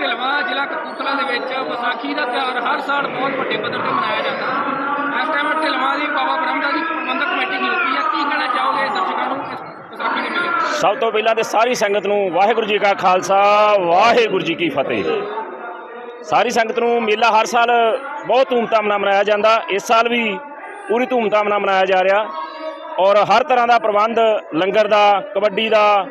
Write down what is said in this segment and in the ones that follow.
ਢਿਲਵਾ ਜ਼ਿਲ੍ਹਾ ਕਪੂਰਥਲਾ ਦੇ ਵਿੱਚ ਵਿਸਾਖੀ ਦਾ ਤਿਉਹਾਰ ਹਰ ਸਾਲ ਬਹੁਤ ਵੱਡੇ ਪੱਧਰ ਤੇ ਮਨਾਇਆ ਜਾਂਦਾ। ਹੈ ਇਸ ਟਾਈਮ ਢਿਲਵਾ ਦੀ ਬਾਬਾ ਬ੍ਰਹਮਾ ਦੀ ਪ੍ਰਬੰਧਕ ਕਮੇਟੀ ਨਿਯੁਕਤੀ ਹੈ ਕੀ ਕਹਿਣਾ ਚਾਹੋਗੇ ਦਰਸ਼ਕਾਂ ਨੂੰ ਵਿਸਾਖੀ ਦੇ ਮੇਲੇ ਸਭ ਤੋਂ ਪਹਿਲਾਂ ਤੇ ਸਾਰੀ ਸੰਗਤ ਨੂੰ ਵਾਹਿਗੁਰੂ ਜੀ ਕਾ ਖਾਲਸਾ, ਵਾਹਿਗੁਰੂ ਜੀ ਕੀ ਫਤਿਹ। ਸਾਰੀ ਸੰਗਤ ਨੂੰ ਮੇਲਾ ਹਰ ਸਾਲ ਬਹੁਤ ਧੂਮਧਾਮ ਨਾਲ ਮਨਾਇਆ ਜਾਂਦਾ। ਇਸ ਸਾਲ ਵੀ ਪੂਰੀ ਧੂਮਧਾਮ ਨਾਲ ਮਨਾਇਆ ਜਾ ਰਿਹਾ। ਔਰ ਹਰ ਤਰ੍ਹਾਂ ਦਾ ਪ੍ਰਬੰਧ, ਲੰਗਰ ਦਾ, ਕਬੱਡੀ ਦਾ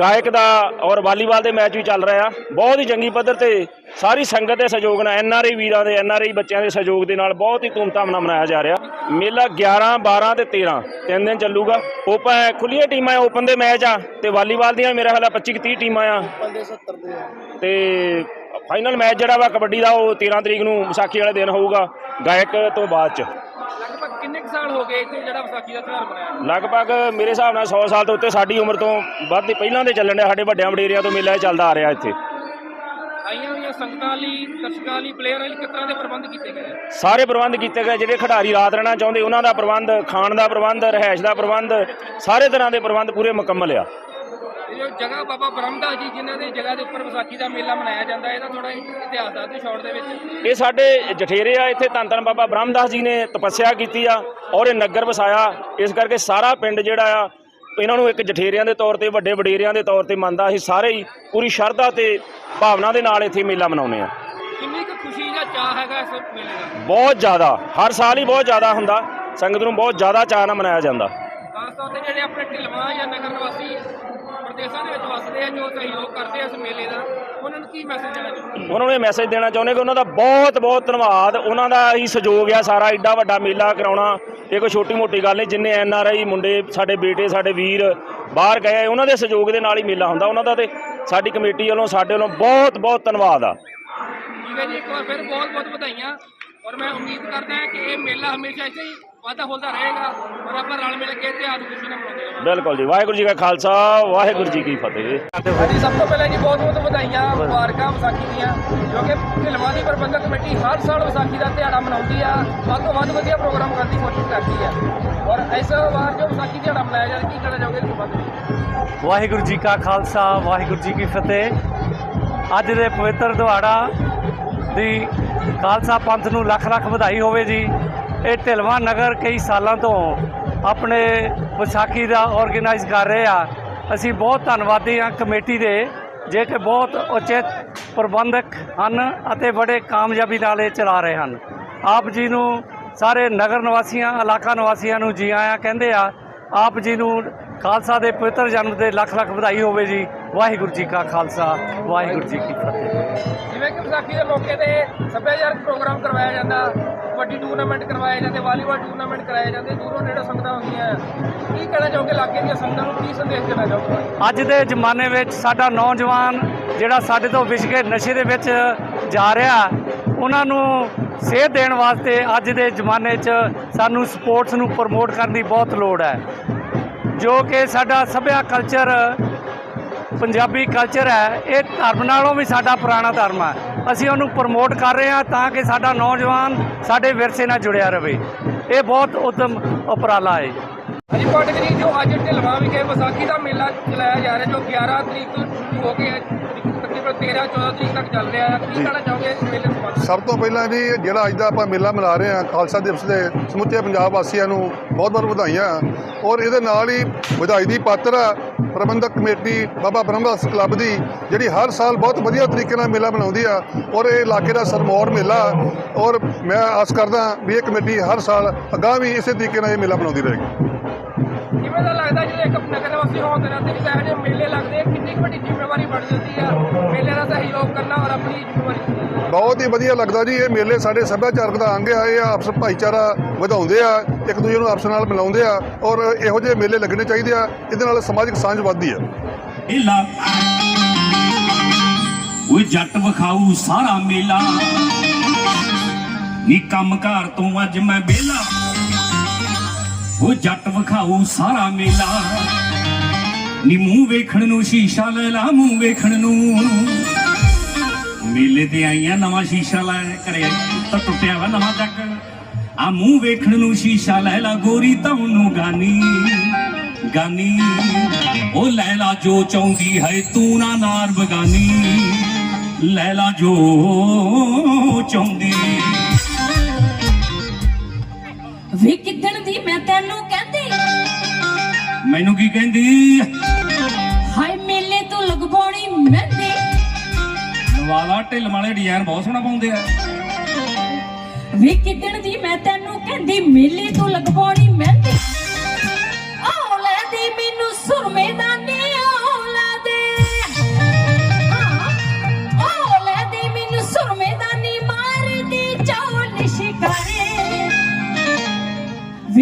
ਗਾਇਕ ਦਾ ਔਰ ਵਾਲੀਬਾਲ ਦੇ ਮੈਚ ਵੀ ਚੱਲ ਰਿਹਾ ਬਹੁਤ ਹੀ ਚੰਗੀ ਪੱਧਰ ਤੇ ਸਾਰੀ ਸੰਗਤ ਦੇ ਸਹਿਯੋਗ ਨਾਲ, ਐਨ ਆਰ ਆਈ ਵੀਰਾਂ ਦੇ, ਐਨ ਆਰ ਆਈ ਬੱਚਿਆਂ ਦੇ ਸਹਿਯੋਗ ਦੇ ਨਾਲ ਬਹੁਤ ਹੀ ਧੂਮਧਾਮ ਨਾਲ ਮਨਾਇਆ ਜਾ ਰਿਹਾ। ਮੇਲਾ 11 12 ਤੇ 13 ਤਿੰਨ ਦਿਨ ਚੱਲੂਗਾ। ਓਪਨ ਖੁੱਲੀਆਂ ਟੀਮਾਂ ਓਪਨ ਦੇ ਮੈਚ ਆ ਤੇ ਵਾਲੀਬਾਲ ਦੀਆਂ ਮੇਰਾ ਖਿਆਲ ਆ 25 30 ਟੀਮਾਂ ਆ। ਤੇ ਫਾਈਨਲ ਮੈਚ ਜਿਹੜਾ ਵਾ ਕਬੱਡੀ ਦਾ, ਉਹ 13 ਤਰੀਕ ਨੂੰ ਵਿਸਾਖੀ ਵਾਲੇ ਦਿਨ ਹੋਊਗਾ, ਗਾਇਕ ਤੋਂ ਬਾਅਦ ਚ। ਕਿੰਨੇ ਸਾਲ ਹੋ ਗਏ ਇੱਥੇ ਜਿਹੜਾ ਵਿਸਾਖੀ ਦਾ ਤਿਉਹਾਰ ਮਨਾਇਆ? ਲਗਭਗ ਮੇਰੇ ਹਿਸਾਬ ਨਾਲ 100 ਸਾਲ ਤੋਂ ਉੱਤੇ ਸਾਡੀ ਉਮਰ ਤੋਂ ਵੱਧ ਦੀ ਪਹਿਲਾਂ ਦੇ ਚੱਲਣ ਡਿਆ ਸਾਡੇ ਵੱਡਿਆਂ ਵਡੇਰਿਆਂ ਤੋਂ ਮੇਲਾ ਚੱਲਦਾ ਆ ਰਿਹਾ ਇੱਥੇ। ਆਈਆਂ ਹੋਈਆਂ ਸੰਗਤਾਂ ਲਈ ਦਰਸ਼ਕਾਂ ਲਈ ਪਲੇਅਰਾਂ ਲਈ ਕਿਸ ਤਰ੍ਹਾਂ ਦੇ ਪ੍ਰਬੰਧ ਕੀਤੇ ਗਏ? ਸਾਰੇ ਪ੍ਰਬੰਧ ਕੀਤੇ ਗਏ ਜਿਹੜੇ ਖਿਡਾਰੀ ਰਾਤ ਰਹਿਣਾ ਚਾਹੁੰਦੇ ਉਹਨਾਂ ਦਾ ਪ੍ਰਬੰਧ ਖਾਣ ਦਾ ਪ੍ਰਬੰਧ ਰਹਿائش ਦਾ ਪ੍ਰਬੰਧ ਸਾਰੇ ਤਰ੍ਹਾਂ ਦੇ ਪ੍ਰਬੰਧ ਪੂਰੇ ਮੁਕੰਮਲ ਆ। ਇਹ ਜੋ ਜਗ੍ਹਾ ਬਾਬਾ ਬ੍ਰਹਮਦਾਸ ਜੀ ਜਿਨ੍ਹਾਂ ਦੀ ਜਗ੍ਹਾ ਦੇ ਉੱਪਰ ਵਿਸਾਖੀ ਦਾ ਮੇਲਾ ਮਨਾਇਆ ਜਾਂਦਾ ਇਹਦਾ ਥੋੜਾ ਇਤਿਹਾਸ ਦੱਸ ਦਿਓ ਸ਼ਾਰਟ ਦੇ ਵਿੱਚ। ਇਹ ਸਾਡੇ ਜਠੇਰੇ ਆ ਇੱਥੇ ਧੰਨ ਧੰਨ ਬਾਬਾ ਬ੍ਰਹਮਦਾਸ ਜੀ ਨੇ ਤਪੱਸਿਆ ਕੀਤੀ ਆ ਔਰ ਇਹ ਨਗਰ ਵਸਾਇਆ। ਇਸ ਕਰਕੇ ਸਾਰਾ ਪਿੰਡ ਜਿਹੜਾ ਆ ਇਹਨਾਂ ਨੂੰ ਇੱਕ ਜਠੇਰਿਆਂ ਦੇ ਤੌਰ ਤੇ ਵੱਡੇ ਵਡੇਰਿਆਂ ਦੇ ਤੌਰ ਤੇ ਮੰਨਦਾ। ਅਸੀਂ ਸਾਰੇ ਹੀ ਪੂਰੀ ਸ਼ਰਧਾ ਤੇ ਭਾਵਨਾ ਦੇ ਨਾਲ ਇੱਥੇ ਮੇਲਾ ਮਨਾਉਂਦੇ ਆ ਕਿੰਨੀ ਕੁ ਖੁਸ਼ੀ ਦਾ ਚਾਹ ਹੈਗਾ ਇਸ ਮੇਲੇ ਦਾ? ਬਹੁਤ ਜ਼ਿਆਦਾ। ਹਰ ਸਾਲ ਹੀ ਬਹੁਤ ਜ਼ਿਆਦਾ ਹੁੰਦਾ। ਸੰਗਤ ਨੂੰ ਬਹੁਤ ਜ਼ਿਆਦਾ ਚਾਅ ਨਾਲ ਮਨਾਇਆ ਜਾਂਦਾ। ਖਾਸ ਤੌਰ ਤੇ ਜਿਹੜੇ ਆਪਣੇ ਢਿਲਵਾਂ ਜਾਂ ਨਗਰ ਨਿਵਾਸੀ ਪ੍ਰਦੇਸ਼ਾਂ ਦੇ ਵਿੱਚ ਵਸਦੇ ਆ ਜੋ ਸਹਿਯੋਗ ਕਰਦੇ ਆ ਇਸ ਮੇਲੇ ਦਾ ਉਹਨਾਂ ਨੂੰ ਕੀ ਮੈਸੇਜ ਦੇਣਾ ਚਾਹੁੰਦੇ ਉਹਨਾਂ ਨੂੰ ਇਹ ਮੈਸੇਜ ਦੇਣਾ ਚਾਹੁੰਦੇ ਕਿ ਉਹਨਾਂ ਦਾ ਬਹੁਤ ਬਹੁਤ ਧੰਨਵਾਦ। ਉਹਨਾਂ ਦਾ ਹੀ ਸਹਿਯੋਗ ਆ ਸਾਰਾ ਏਡਾ ਵੱਡਾ ਮੇਲਾ ਕਰਾਉਣਾ। ਇਹ ਕੋਈ ਛੋਟੀ ਮੋਟੀ ਗੱਲ ਨਹੀਂ ਜਿੰਨੇ ਐਨ ਆਰ ਆਈ ਮੁੰਡੇ ਸਾਡੇ ਬੇਟੇ ਸਾਡੇ ਵੀਰ ਬਾਹਰ ਗਏ ਉਹਨਾਂ ਦੇ ਸਹਿਯੋਗ ਦੇ ਨਾਲ ਹੀ ਮੇਲਾ ਹੁੰਦਾ। ਉਹਨਾਂ ਦਾ ਤੇ ਸਾਡੀ ਕਮੇਟੀ ਵੱਲੋਂ ਸਾਡੇ ਵੱਲੋਂ ਬਹੁਤ ਬਹੁਤ ਧੰਨਵਾਦ ਆ। ਠੀਕ ਹੈ ਜੀ ਇੱਕ ਵਾਰ ਫਿਰ ਬਹੁਤ ਬਹੁਤ ਵਧਾਈਆਂ। ਔਰ ਮੈਂ ਉਮੀਦ ਕਰਦਾ ਹਾਂ ਕਿ ਇਹ ਮੇਲਾ ਹਮੇਸ਼ਾ ਇਸੇ ਹੀ ਵਾਧਾ ਹੁੰਦਾ ਰਹੇਗਾ ਔਰ ਆਪਾਂ ਰਲ ਮਿਲ ਕੇ ਤਿਉਹਾਰ ਨੂੰ ਖੁਸ਼ੀ ਨਾਲ ਮਨਾਉਂਦੇ ਰਹਾਂਗੇ। ਬਿਲਕੁਲ ਜੀ ਵਾਹਿਗੁਰੂ ਜੀ ਕਾ ਖਾਲਸਾ ਵਾਹਿਗੁਰੂ ਜੀ ਕੀ ਫਤਿਹ। ਹਾਂਜੀ ਸਭ ਤੋਂ ਪਹਿਲਾਂ ਜੀ ਬਹੁਤ ਬਹੁਤ ਵਧਾਈਆਂ ਮੁਬਾਰਕਾਂ ਵਿਸਾਖੀ ਦੀਆਂ ਕਿਉਂਕਿ ਢਿਲਵਾਂ ਦੀ ਪ੍ਰਬੰਧਕ ਕਮੇਟੀ ਹਰ ਸਾਲ ਵਿਸਾਖੀ ਦਾ ਦਿਹਾੜਾ ਮਨਾਉਂਦੀ ਆ ਵੱਧ ਤੋਂ ਵੱਧ ਵਧੀਆ ਪ੍ਰੋਗਰਾਮ ਕਰਨ ਦੀ ਕੋਸ਼ਿਸ਼ ਕਰਦੀ ਆ। ਔਰ ਇਸ ਵਾਰ ਜੋ ਵਿਸਾਖੀ ਦਿਹਾੜਾ ਮਨਾਇਆ ਜਾ ਰਿਹਾ ਕੀ ਕਹਿਣਾ ਚਾਹੋਗੇ ਇਸ ਵਿੱਚ? ਵਾਹਿਗੁਰੂ ਜੀ ਕਾ ਖਾਲਸਾ ਵਾਹਿਗੁਰੂ ਜੀ ਕੀ ਫਤਿਹ। ਅੱਜ ਦੇ ਪਵਿੱਤਰ ਦਿਹਾੜਾ ਦੀ ਖਾਲਸਾ ਪੰਥ ਨੂੰ ਲੱਖ ਲੱਖ ਵਧਾਈ ਹੋਵੇ ਜੀ। ਇਹ ਢਿਲਵਾਂ ਨਗਰ ਕਈ ਸਾਲਾਂ ਤੋਂ ਆਪਣੇ ਵਿਸਾਖੀ ਦਾ ਆਰਗੇਨਾਈਜ਼ ਕਰ ਰਹੇ ਆ। ਅਸੀਂ ਬਹੁਤ ਧੰਨਵਾਦੀ ਹਾਂ ਕਮੇਟੀ ਦੇ, ਜੇ ਕਿ ਬਹੁਤ ਉਚਿਤ ਪ੍ਰਬੰਧਕ ਹਨ ਅਤੇ ਬੜੇ ਕਾਮਯਾਬੀ ਨਾਲ ਇਹ ਚਲਾ ਰਹੇ ਹਨ। ਆਪ ਜੀ ਨੂੰ ਸਾਰੇ ਨਗਰ ਨਿਵਾਸੀਆਂ, ਇਲਾਕਾ ਨਿਵਾਸੀਆਂ ਨੂੰ ਜੀ ਆਇਆਂ ਕਹਿੰਦੇ ਆ, ਆਪ ਜੀ ਨੂੰ ਖਾਲਸਾ ਦੇ ਪਵਿੱਤਰ ਜਨਮ ਦੇ ਲੱਖ ਲੱਖ ਵਧਾਈ ਹੋਵੇ ਜੀ। ਵਾਹਿਗੁਰੂ ਜੀ ਕਾ ਖਾਲਸਾ, ਵਾਹਿਗੁਰੂ ਜੀ ਕੀ ਫਤਿਹ। ਜਿਵੇਂ ਕਿ ਵਿਸਾਖੀ ਦੇ ਮੌਕੇ ਤੇ ਸੱਭਿਆਚਾਰਕ ਪ੍ਰੋਗਰਾਮ ਕਰਵਾਇਆ ਜਾਂਦਾ। ਕਬੱਡੀ ਟੂਰਨਾਮੈਂਟ ਕਰਵਾਏ ਜਾਂਦੇ ਵਾਲੀਬਾਲ ਟੂਰਨਾਮੈਂਟ ਕਰਾਏ ਜਾਂਦੇ, ਦੂਰੋਂ ਨੇੜੇ ਸੰਗਤਾਂ ਹੁੰਦੀਆਂ। ਕੀ ਕਹਿਣਾ ਚਾਹੋਗੇ ਇਲਾਕੇ ਦੀਆਂ ਸੰਗਤਾਂ ਨੂੰ? ਕੀ ਸੰਦੇਸ਼ ਦੇਣਾ ਚਾਹੋਗੇ? ਅੱਜ ਦੇ ਜ਼ਮਾਨੇ ਵਿੱਚ ਸਾਡਾ ਨੌਜਵਾਨ ਜਿਹੜਾ ਸਾਡੇ ਤੋਂ ਵਿਛ ਕੇ ਨਸ਼ੇ ਦੇ ਵਿੱਚ ਜਾ ਰਿਹਾ, ਉਹਨਾਂ ਨੂੰ ਸੇਧ ਦੇਣ ਵਾਸਤੇ ਅੱਜ ਦੇ ਜ਼ਮਾਨੇ 'ਚ ਸਾਨੂੰ ਸਪੋਰਟਸ ਨੂੰ ਪ੍ਰਮੋਟ ਕਰਨ ਦੀ ਬਹੁਤ ਲੋੜ ਹੈ। ਜੋ ਕਿ ਸਾਡਾ ਸੱਭਿਆ ਕਲਚਰ ਪੰਜਾਬੀ ਕਲਚਰ ਹੈ, ਇਹ ਧਰਮ ਨਾਲੋਂ ਵੀ ਸਾਡਾ ਪੁਰਾਣਾ ਧਰਮ ਹੈ। ਅਸੀਂ ਉਹਨੂੰ ਪ੍ਰਮੋਟ ਕਰ ਰਹੇ ਹਾਂ ਤਾਂ ਕਿ ਸਾਡਾ ਨੌਜਵਾਨ ਸਾਡੇ ਵਿਰਸੇ ਨਾਲ ਜੁੜਿਆ ਰਹੇ। ਇਹ ਬਹੁਤ ਉਦਮ ਉਪਰਾਲਾ ਹੈ। ਹਾਂਜੀ ਪਾਟਕ ਜੀ ਜੋ ਅੱਜ ਢਿਲਵਾਂ ਵਿਖੇ ਵਿਸਾਖੀ ਦਾ ਮੇਲਾ ਚਲਾਇਆ ਜਾ ਰਿਹਾ ਜੋ 11 ਤਰੀਕ ਤੋਂ ਸ਼ੁਰੂ ਹੋ ਕੇ ਤਕਰੀਬਨ 13 14 ਤਰੀਕ ਤੱਕ ਚੱਲ ਰਿਹਾ ਹੈ। ਕੀ ਕਹਿਣਾ ਚਾਹੋਗੇ ਇਸ ਮੇਲੇ ਸੰਬੰਧ ਸਭ ਤੋਂ ਪਹਿਲਾਂ ਜੀ ਜਿਹੜਾ ਅੱਜ ਦਾ ਆਪਾਂ ਮੇਲਾ ਮਨਾ ਰਹੇ ਹਾਂ ਖਾਲਸਾ ਦਿਵਸ ਦੇ ਸਮੁੱਚੇ ਪੰਜਾਬ ਵਾਸੀਆਂ ਨੂੰ ਬਹੁਤ ਬਹੁਤ ਵਧਾਈਆਂ। ਔਰ ਇਹਦੇ ਨਾਲ ਹੀ ਵਧਾਈ ਦੀ ਪਾਤਰ ਆ ਪ੍ਰਬੰਧਕ ਕਮੇਟੀ ਬਾਬਾ ਬ੍ਰਹਮਦਾਸ ਕਲੱਬ ਦੀ ਜਿਹੜੀ ਹਰ ਸਾਲ ਬਹੁਤ ਵਧੀਆ ਤਰੀਕੇ ਨਾਲ ਮੇਲਾ ਮਨਾਉਂਦੀ ਆ। ਔਰ ਇਹ ਇਲਾਕੇ ਦਾ ਸਰਮੌਰ ਮੇਲਾ ਔਰ ਮੈਂ ਆਸ ਕਰਦਾ ਵੀ ਇਹ ਕਮੇਟੀ ਹਰ ਸਾਲ ਅਗਾਂਹ ਵੀ ਇਸੇ ਤਰੀਕੇ ਨਾਲ ਇਹ ਮੇਲਾ ਮਨਾਉਂਦੀ ਰਹੇਗੀ। ਕਿਵੇਂ ਦਾ ਲੱਗਦਾ ਜਿਹੜੇ ਇੱਕ ਨਗਰ ਨਿਵਾਸੀ ਹੋਣ ਦੇ ਨਾਤੇ ਜਿਹੜਾ ਇਹੋ ਜਿਹੇ ਮੇਲੇ ਲੱਗਦੇ ਆ, ਕਿੰਨੀ ਕੁ ਵੱਡੀ ਜ਼ਿੰਮੇਵਾਰੀ ਬਣ ਜਾਂਦੀ ਆ। ਮੇਲੇ ਦਾ ਸਹਿਯੋਗ ਕਰਨਾ ਔਰ ਆਪਣੀ ਜ਼ਿੰਮੇਵਾਰੀ ਬਹੁਤ ਹੀ ਵਧੀਆ ਲੱਗਦਾ ਜੀ ਇਹ ਮੇਲੇ ਸਾਡੇ ਸੱਭਿਆਚਾਰਕ ਦਾ ਅੰਗ ਆ ਇਹ ਆਪਸ ਭਾਈਚਾਰਾ ਵਧਾਉਂਦੇ ਆ ਇੱਕ ਦੂਜੇ ਨੂੰ ਆਪਸ ਨਾਲ ਮਿਲਾਉਂਦੇ ਆ ਔਰ ਇਹੋ ਜਿਹੇ ਮੇਲੇ ਲੱਗਣੇ ਚਾਹੀਦੇ ਆ ਇਹਦੇ ਨਾਲ ਸਮਾਜਿਕ ਸਾਂਝ ਵੱਧਦੀ ਆ। ਢਿੱਲਾ ਓਏ ਜੱਟ ਵਿਖਾਊ ਸਾਰਾ ਮੇਲਾ। ਨੀ ਕੰਮਕਾਰ ਤੋਂ ਅੱਜ ਮੈਂ ਵਿਹਲਾ। ਓ ਜੱਟ ਵਿਖਾਊ ਸਾਰਾ ਮੇਲਾ। ਨੀ ਮੂੰਹ ਵੇਖਣ ਨੂੰ ਸ਼ੀਸ਼ਾ ਲੈ ਲਾ, ਮੂੰਹ ਵੇਖਣ ਨੂੰ। ਮੇਲੇ ਤੇ ਆਈਆਂ, ਨਵਾਂ ਸ਼ੀਸ਼ਾ ਲੈ ਕਰੇ ਤਾਂ ਟੁੱਟਿਆ ਵਾ ਨਵਾਂ ਚੱਕ। ਆ ਮੂੰਹ ਵੇਖਣ ਨੂੰ ਸ਼ੀਸ਼ਾ ਲੈ ਲਾ, ਗੋਰੀ ਤਾਂ ਉਹਨੂੰ ਗਾਨੀ। ਗਾਨੀ, ਉਹ ਲੈਲਾ ਜੋ ਚਾਹੁੰਦੀ ਹੈ, ਤੂੰ ਨਾ ਨਾਰ ਬਗਾਨੀ। ਲੈਲਾ ਜੋ ਚਾਹੁੰਦੀ। ਵੇ ਕਿੱਦਣ ਦੀ ਮੈਂ ਤੈਨੂੰ ਕਹਿੰਦੀ? ਮੈਨੂੰ ਕੀ ਕਹਿੰਦੀ? ਹਾਏ ਮੇਲੇ ਤੋਂ ਲਗਵਾਉਣੀ ਮਹਿੰਦੀ। ਨਵਾਲਾ ਢਿੱਲ ਵਾਲੇ ਡਿਜ਼ਾਈਨ ਬਹੁਤ ਸੋਹਣਾ ਪਾਉਂਦੇ ਆ। ਵੇ ਕਿੱਦਣ ਦੀ ਮੈਂ ਤੈਨੂੰ ਕਹਿੰਦੀ? ਮੇਲੇ ਤੋਂ ਲਗਵਾਉਣੀ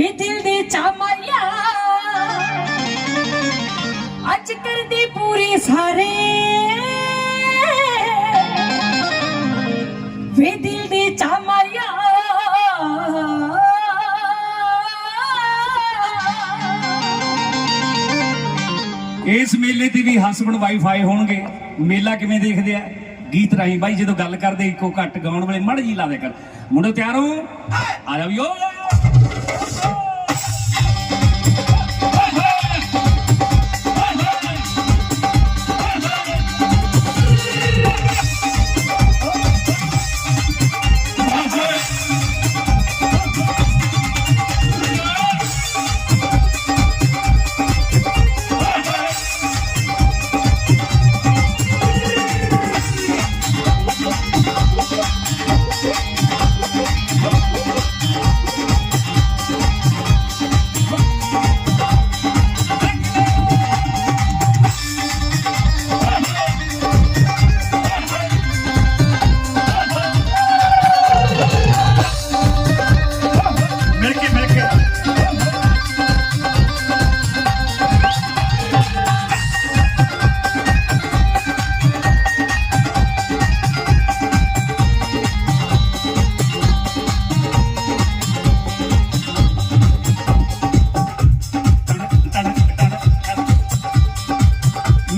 ਵੇ ਦਿਲ ਦੇ ਚਾ ਅੱਜ ਕਰਦੀ ਪੂਰੀ ਸਾਰੇ। ਵੇ ਦਿਲ ਦੇ ਚਾ ਇਸ ਮੇਲੇ ਤੇ ਵੀ ਹਸਬੰਡ ਵਾਈਫਾਈ ਹੋਣਗੇ। ਮੇਲਾ ਕਿਵੇਂ ਦੇਖਦੇ ਆ? ਗੀਤ ਰਾਹੀਂ। ਬਾਈ, ਜਦੋਂ ਗੱਲ ਕਰਦੇ ਇੱਕੋ ਘੱਟ ਗਾਉਣ ਵਾਲੇ, ਮੜ ਜੀ ਲਾ ਦੇ ਕਰ। ਮੁੰਡੇ ਤਿਆਰ ਹੋ? ਆ ਜਾ।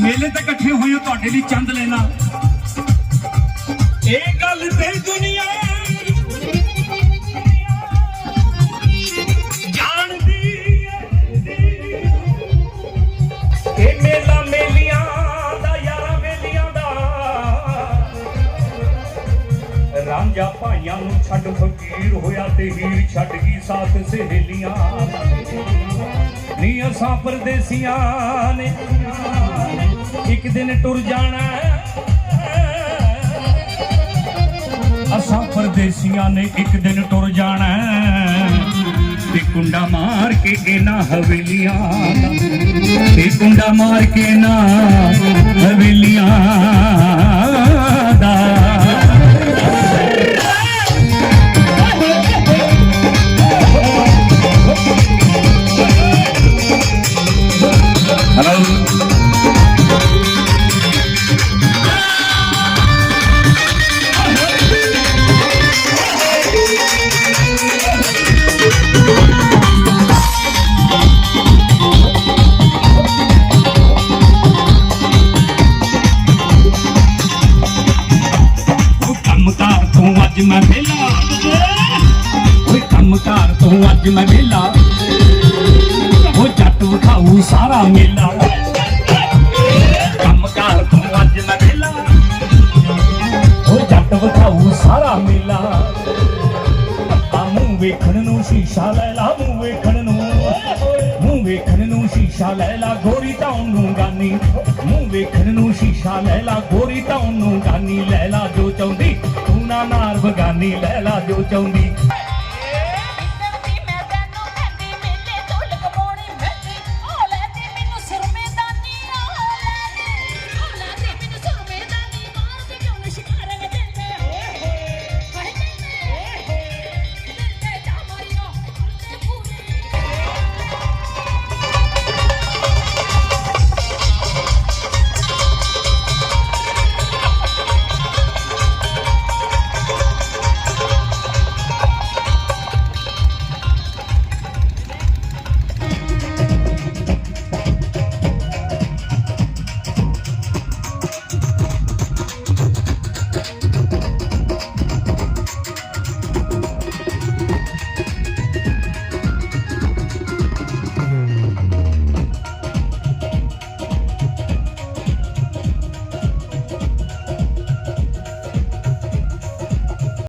ਮੇਲੇ ਤੇ ਇਕੱਠੇ ਹੋਏ ਹੋ, ਤੁਹਾਡੇ ਲਈ ਚੰਦ ਲੈਣਾ। ਇਹ ਗੱਲ ਤੇ ਦੁਨੀਆ ਜਾਣਦੀ ਏ। ਇਹ ਮੇਲਾ ਮੇਲੀਆਂ ਦਾ, ਯਾਰਾਂ ਮੇਲੀਆਂ ਦਾ। ਰਾਂਝਾ ਭਾਈਆਂ ਨੂੰ ਛੱਡ ਫਕੀਰ ਹੋਇਆ ਤੇ ਹੀਰ ਛੱਡ ਗਈ ਸਾਥ ਸਹੇਲੀਆਂ ਨੀ ਅਸਾਂ ਪਰਦੇਸੀਆਂ ਨੇ। ਇੱਕ ਦਿਨ ਟੁਰ ਜਾਣਾ ਅਸਾਂ ਪਰਦੇਸੀਆਂ ਨੇ ਇੱਕ ਦਿਨ ਟੁਰ ਜਾਣਾ ਤੇ ਕੁੰਡਾ ਮਾਰ ਕੇ ਇਹਨਾਂ ਹਵੇਲੀਆਂ ਤੇ ਕੁੰਡਾ ਮਾਰ ਕੇ ਨਾ ਹਵੇਲੀਆਂ ਅੱਜ ਮੈਂ ਵਿਹਲਾ ਉਹ ਜੱਟ ਵਿਖਾਊ ਸਾਰਾ ਮੇਲਾ। ਕੰਮਕਾਰ ਤੋਂ ਅੱਜ ਮੈਂ ਵਿਹਲਾ ਉਹ ਜੱਟ ਵਿਖਾਊ ਸਾਰਾ ਮੇਲਾ। ਆ ਮੂੰਹ ਵੇਖਣ ਨੂੰ ਸ਼ੀਸ਼ਾ ਲੈ ਲਾ, ਮੂੰਹ ਵੇਖਣ ਨੂੰ। ਮੂੰਹ ਵੇਖਣ ਨੂੰ ਸ਼ੀਸ਼ਾ ਲੈ ਲਾ, ਗੋਰੀ ਤਾਂ ਨੂੰ ਗਾਨੀ। ਮੂੰਹ ਵੇਖਣ ਨੂੰ ਸ਼ੀਸ਼ਾ ਲੈ ਲਾ, ਗੋਰੀ ਤਾਂ ਨੂੰ ਗਾਨੀ। ਲੈ ਲਾ ਜੋ ਚਾਹੁੰਦੀ, ਤੂੰ ਨਾ ਮਾਰ ਬਗਾਨੀ। ਲੈ ਲਾ ਜੋ ਚਾਹੁੰਦੀ।